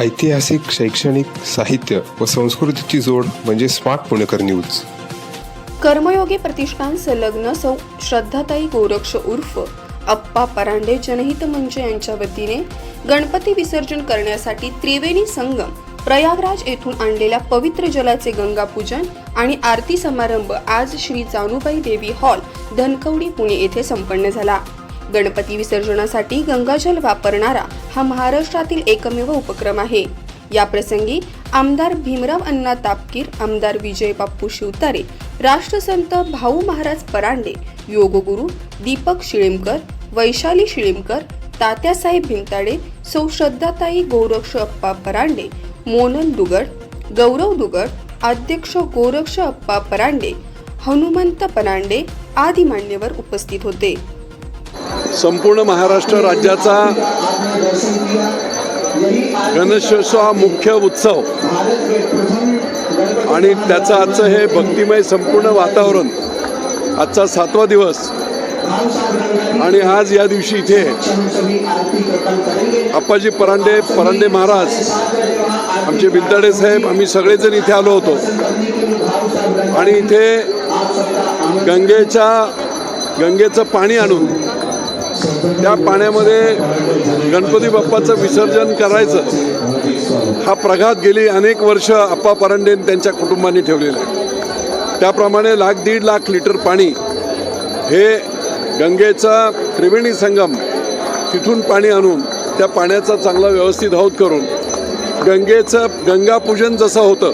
ऐतिहासिक शैक्षणिक साहित्य व संस्कृतीची जोड म्हणजे स्मार्ट पुणेकर न्यूज. कर्मयोगी प्रतिष्ठान संलग्न सौ श्रद्धाताई गोरक्ष उर्फ अप्पा परांडे जनहित मंच यांच्या वतीने गणपती विसर्जन करण्यासाठी त्रिवेणी संगम प्रयागराज येथून आणलेल्या पवित्र जलाचे गंगापूजन आणि आरती समारंभ आज श्री जानूबाई देवी हॉल धनकवडी पुणे येथे संपन्न झाला. गणपती विसर्जनासाठी गंगाजल वापरणारा हा महाराष्ट्रातील एकमेव उपक्रम आहे. या प्रसंगी आमदार भीमराव अण्णा तापकीर आमदार विजय बाप्पू शिवतारे राष्ट्रसंत भाऊ महाराज परांडे योगगुरू दीपक शिळीमकर वैशाली शिळीमकर तात्यासाहेब भिंताडे सौ श्रद्धाताई गोरक्ष अप्पा परांडे मोनन दुगड गौरव दुगड अध्यक्ष गोरक्ष अप्पा परांडे हनुमंत परांडे आदी मान्यवर उपस्थित होते. संपूर्ण महाराष्ट्र राज्याचा गणेशोत्सव हा मुख्य उत्सव. आणि त्याचं आजचं हे भक्तिमय संपूर्ण वातावरण आजचा सातवा दिवस आणि आज या दिवशी इथे आप्पाजी परांडे परांडे महाराज आमचे बिंदाडे साहेब आम्ही सगळेजण इथे आलो होतो. आणि इथे गंगेच्या गंगेचं पाणी आणून त्या पाण्यामध्ये गणपती बाप्पाचं विसर्जन करायचं हा प्रघात गेली अनेक वर्ष अप्पा परांडे त्यांच्या कुटुंबांनी ठेवलेला आहे. त्याप्रमाणे लाख दीड लाख लिटर पाणी हे गंगेचा त्रिवेणी संगम तिथून पाणी आणून त्या पाण्याचा चांगला व्यवस्थित हौद करून गंगेचं गंगापूजन जसं होतं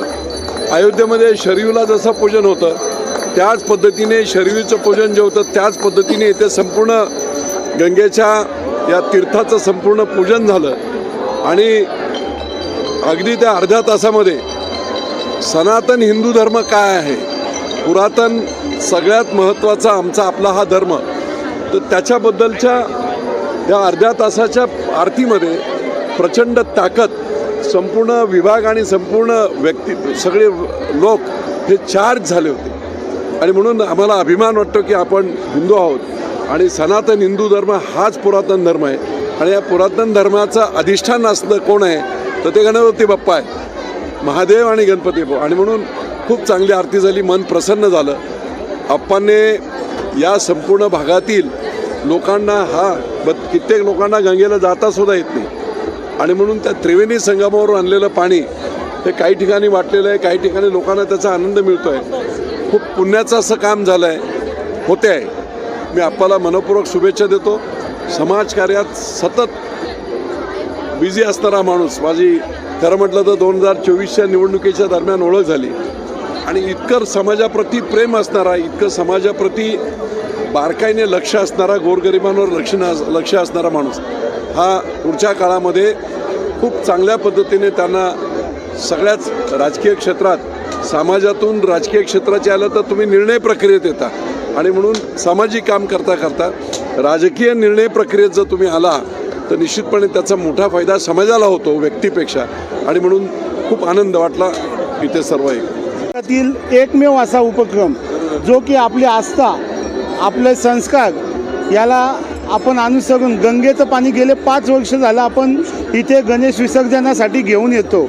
अयोध्येमध्ये शरीवला जसं पूजन होतं त्याच पद्धतीने शरीवीचं पूजन जे होतं त्याच पद्धतीने इथे संपूर्ण गंगेच्या या तीर्थाचं संपूर्ण पूजन झालं. आणि अगदी त्या अर्ध्या तासामध्ये सनातन हिंदू धर्म काय आहे? पुरातन सगळ्यात महत्त्वाचा आमचा आपला हा धर्म. तर त्याच्याबद्दलच्या या अर्ध्या तासाच्या आरतीमध्ये प्रचंड ताकद संपूर्ण विभाग आणि संपूर्ण व्यक्ती सगळे लोक हे चार्ज झाले होते. आणि म्हणून आम्हाला अभिमान वाटतो की आपण हिंदू आहोत. आणि सनातन हिंदू धर्म हाच पुरातन धर्म आहे. आणि या पुरातन धर्माचं अधिष्ठान असलं कोण आहे? तर ते गणपती बाप्पा आहे. महादेव आणि गणपती बाप्पा. आणि म्हणून खूप चांगली आरती झाली मन प्रसन्न झालं. आप्पाने या संपूर्ण भागातील लोकांना हा ब कित्येक लोकांना गंगेला जाता सुद्धा येत नाही. आणि म्हणून त्या त्रिवेणी संगमावरून आणलेलं पाणी हे काही ठिकाणी वाटलेलं आहे काही ठिकाणी लोकांना त्याचा आनंद मिळतो आहे खूप पुण्याचं असं काम झालं आहे होते आहे मी आपल्याला मनपूर्वक शुभेच्छा देतो. समाजकार्यात सतत बिझी असणारा माणूस माझी खरं म्हटलं तर दोन हजार चोवीसच्या निवडणुकीच्या दरम्यान ओळख झाली. आणि इतकं समाजाप्रती प्रेम असणारा इतकं समाजाप्रती बारकाईने लक्ष असणारा गोरगरिबांवर लक्ष लक्ष असणारा माणूस हा पुढच्या काळामध्ये खूप चांगल्या पद्धतीने त्यांना सगळ्याच राजकीय क्षेत्रात समाजातून राजकीय क्षेत्राचे आलं तर तुम्ही निर्णय प्रक्रियेत येता. आणि म्हणून सामाजिक काम करता करता राजकीय निर्णय प्रक्रियेत जर तुम्ही आला तर निश्चितपणे त्याचा मोठा फायदा समाजाला होतो व्यक्तीपेक्षा. आणि म्हणून खूप आनंद वाटला इथे सर्व एक. एकमेव असा उपक्रम जो की आपली आस्था आपले संस्कार याला आपण अनुसरून गंगेचं पाणी गेले पाच वर्ष झालं आपण इथे गणेश विसर्जनासाठी घेऊन येतो.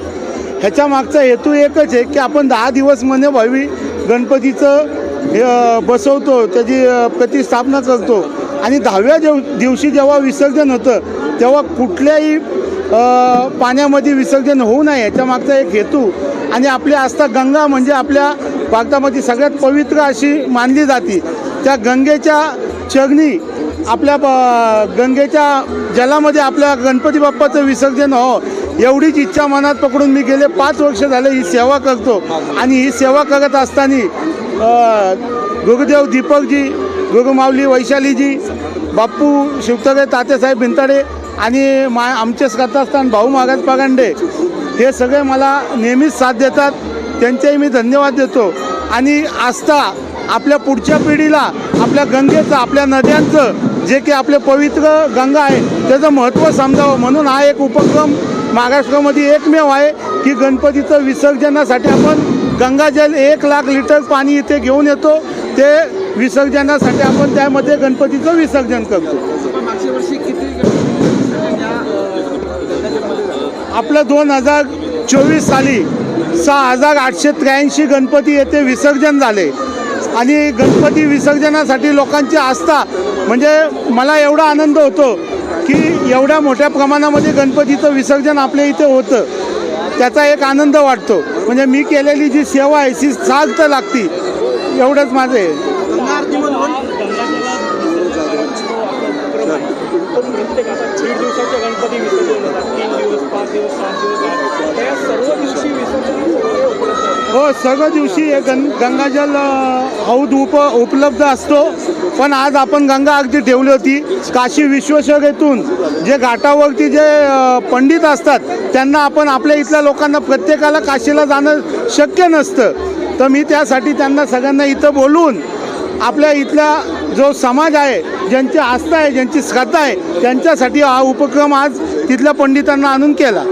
ह्याच्या मागचा हेतू एकच आहे की आपण दहा दिवस म्हणे भावी गणपतीचं हे, बसवतो त्याची प्रतिस्थापना करतो. आणि दहाव्या दिव दिवशी जेव्हा विसर्जन होतं तेव्हा कुठल्याही पाण्यामध्ये विसर्जन होऊ नये याच्या मागचा एक हेतू. आणि आपली आस्था गंगा म्हणजे आपल्या भारतामध्ये सगळ्यात पवित्र अशी मानली जाते. त्या गंगेच्या चरणी आपल्या ब- गंगेच्या जलामध्ये आपल्या गणपती बाप्पाचं विसर्जन हो एवढीच इच्छा मनात पकडून मी गेले पाच वर्ष झाले ही सेवा करतो. आणि ही सेवा करत असताना गुरुदेव दीपकजी गुरुमावली वैशालीजी बाप्पू शिवतरे तातेसाहेब भिंताडे आणि मा आमचे श्रद्धास्थान भाऊ महाराज पगांडे हे सगळे मला नेहमीच साथ देतात. त्यांचेही मी धन्यवाद देतो. आणि आस्था आपल्या पुढच्या पिढीला आपल्या गंगेचं आपल्या नद्यांचं जे की आपले पवित्र गंगा आहे त्याचं महत्त्व समजावं. म्हणून हा एक उपक्रम महाराष्ट्रामध्ये एकमेव आहे की गणपतीचं विसर्जनासाठी आपण गंगाजल एक लाख लिटर पाणी इथे घेऊन येतो. ते विसर्जनासाठी आपण त्यामध्ये गणपतीचं विसर्जन करतो. मागच्या वर्षी किती आपलं दोन हजार चोवीस साली सहा हजार आठशे त्र्याऐंशी गणपती येथे विसर्जन झाले. आणि गणपती विसर्जनासाठी लोकांची आस्था म्हणजे मला एवढा आनंद होतो की एवढ्या मोठ्या प्रमाणामध्ये गणपतीचं विसर्जन आपल्या इथे होतं. त्याचा एक आनंद वाटतो. म्हणजे मी केलेली जी सेवा आहे ती तर लागती. एवढंच माझं आहे. दीड गणपती विसर्जन होतात तीन दिवस पाच दिवस सात दिवस आठ दिवस. त्या सर्व दिवशी विसर्जन वगैरे सगळ्या सर्व दिवशी गं गंगाजल औद हौद उप उपलब्ध असतो. पण आज आपण गंगा अगदी ठेवली होती. काशी विश्वेश्वरेतून जे घाटावरती जे पंडित असतात त्यांना आपण आपल्या इथल्या लोकांना प्रत्येकाला काशीला जाणं शक्य नसतं. तर मी त्यासाठी त्यांना सगळ्यांना इथं बोलून आपल्या इथला जो समाज आहे ज्यांची आस्था आहे ज्यांची श्रद्धा आहे त्यांच्यासाठी हा उपक्रम आज तिथल्या पंडितांना आणून केला.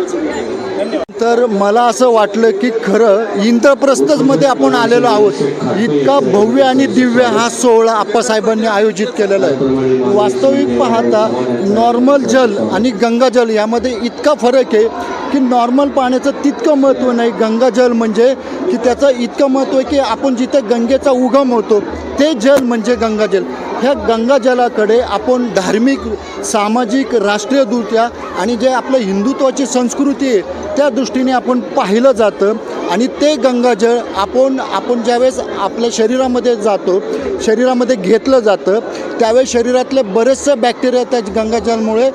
तर मला असं वाटलं की खरं इंद्रप्रस्थमध्ये आपण आलेलो आहोत. इतका भव्य आणि दिव्य हा सोहळा आप्पासाहेबांनी आयोजित केलेला आहे. वास्तविक पाहता नॉर्मल जल आणि गंगाजल यामध्ये इतका फरक आहे की नॉर्मल पाण्याचं तितकं महत्त्व नाही. गंगाजल म्हणजे की त्याचं इतकं महत्त्व आहे की आपण जिथे गंगेचा उगम होतो ते जल म्हणजे गंगाजल ह्या गंगाजलाकडे आपण धार्मिक सामाजिक राष्ट्रीयदृष्ट्या आणि जे आपलं हिंदुत्वाची संस्कृती आहे त्या दृष्टीने आपण पाहिलं जातं. आणि ते गंगाजळ आपण आपण ज्यावेळेस आपल्या शरीरामध्ये जातो शरीरामध्ये घेतलं जातं त्यावेळेस शरीरातले बरेचसे बॅक्टेरिया त्या गंगाजलमुळे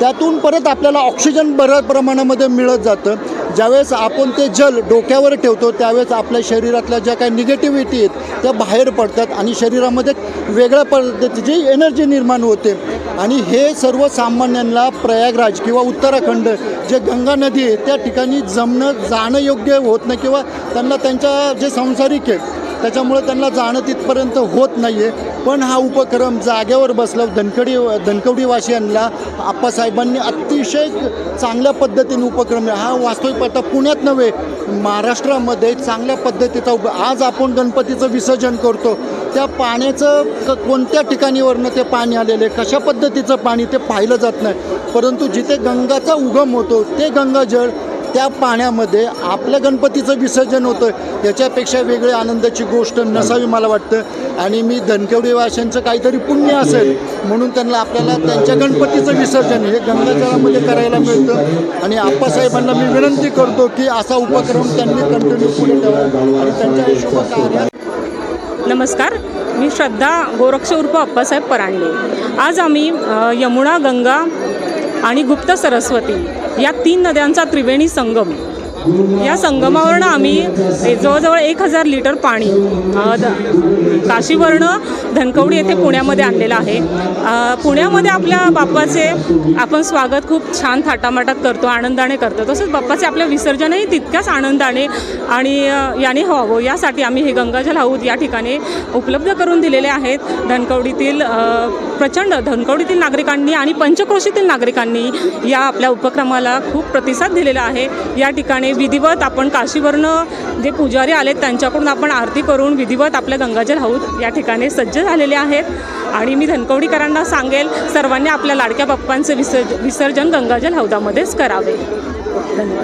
त्यातून परत आपल्याला ऑक्सिजन बऱ्याच प्रमाणामध्ये मिळत जातं. ज्यावेळेस आपण ते जल डोक्यावर ठेवतो त्यावेळेस आपल्या शरीरातल्या ज्या काही निगेटिव्हिटी आहेत त्या बाहेर पडतात आणि शरीरामध्ये वेगळ्या पद्धतीची एनर्जी निर्माण होते. आणि हे सर्वसामान्यांना प्रयागराज किंवा उत्तराखंड जे गंगा नदी आहे त्या ठिकाणी जमणं जाणं योग्य होत नाही किंवा त्यांना त्यांच्या जे सांसारिक आहे त्याच्यामुळे त्यांना जाणं तिथपर्यंत होत नाही आहे पण हा उपक्रम जागेवर बसला. धनकडी धनकवडीवासियांना आप्पासाहेबांनी अतिशय चांगल्या पद्धतीने उपक्रम हा वास्तविक आता पुण्यात नव्हे महाराष्ट्रामध्ये चांगल्या पद्धतीचा उप आज आपण गणपतीचं विसर्जन करतो. त्या पाण्याचं क कोणत्या ठिकाणीवरनं ते पाणी आलेलं आहे? कशा पद्धतीचं पाणी ते पाहिलं जात नाही? परंतु जिथे गंगाचा उगम होतो ते गंगाजळ त्या पाण्यामध्ये आपल्या गणपतीचं विसर्जन होतं याच्यापेक्षा वेगळी आनंदाची गोष्ट नसावी मला वाटतं. आणि मी धनकवडी वाशांचं काहीतरी पुण्य असेल म्हणून त्यांना आपल्याला त्यांच्या गणपतीचं विसर्जन हे गंगाजळामध्ये करायला मिळतं. आणि आप्पासाहेबांना मी विनंती करतो की असा उपक्रम त्यांनी कंटिन्यू पुढे ठेवा आणि त्यांच्या या नमस्कार. मी श्रद्धा गोरक्ष उर्फ अप्पासाहेब परांडे. आज आम्ही यमुना गंगा आणि गुप्त सरस्वती या तीन नद्यांचा त्रिवेणी संगम. या संगमावरनं आम्ही जवळजवळ एक हजार लिटर पाणी काशीवरनं धनकवडी येथे पुण्यामध्ये आणलेलं आहे. पुण्यामध्ये आपल्या बाप्पाचे आपण स्वागत खूप छान थाटामाटात करतो आनंदाने करतो. तसंच बाप्पाचे आपल्या विसर्जनही तितक्याच आनंदाने आणि याने व्हावं. यासाठी आम्ही हे गंगाजल हौद या ठिकाणी उपलब्ध करून दिलेले आहेत. धनकवडीतील प्रचंड धनकवडीतील नागरिकांनी आणि पंचक्रोशीतील नागरिकांनी या आपल्या उपक्रमाला खूप प्रतिसाद दिलेला आहे. या ठिकाणी विधिवत आपण काशीवरनं जे पुजारी आलेत त्यांच्याकडून आपण आरती करून विधिवत आपल्या गंगाजल हौद या ठिकाणी सज्ज झालेले आहेत. आणि मी धनकवडीकरांना सांगेल सर्वांनी आपल्या लाडक्या बाप्पांचं विसर्ज विसर्जन गंगाजल हौदामध्येच करावे. धन्यवाद.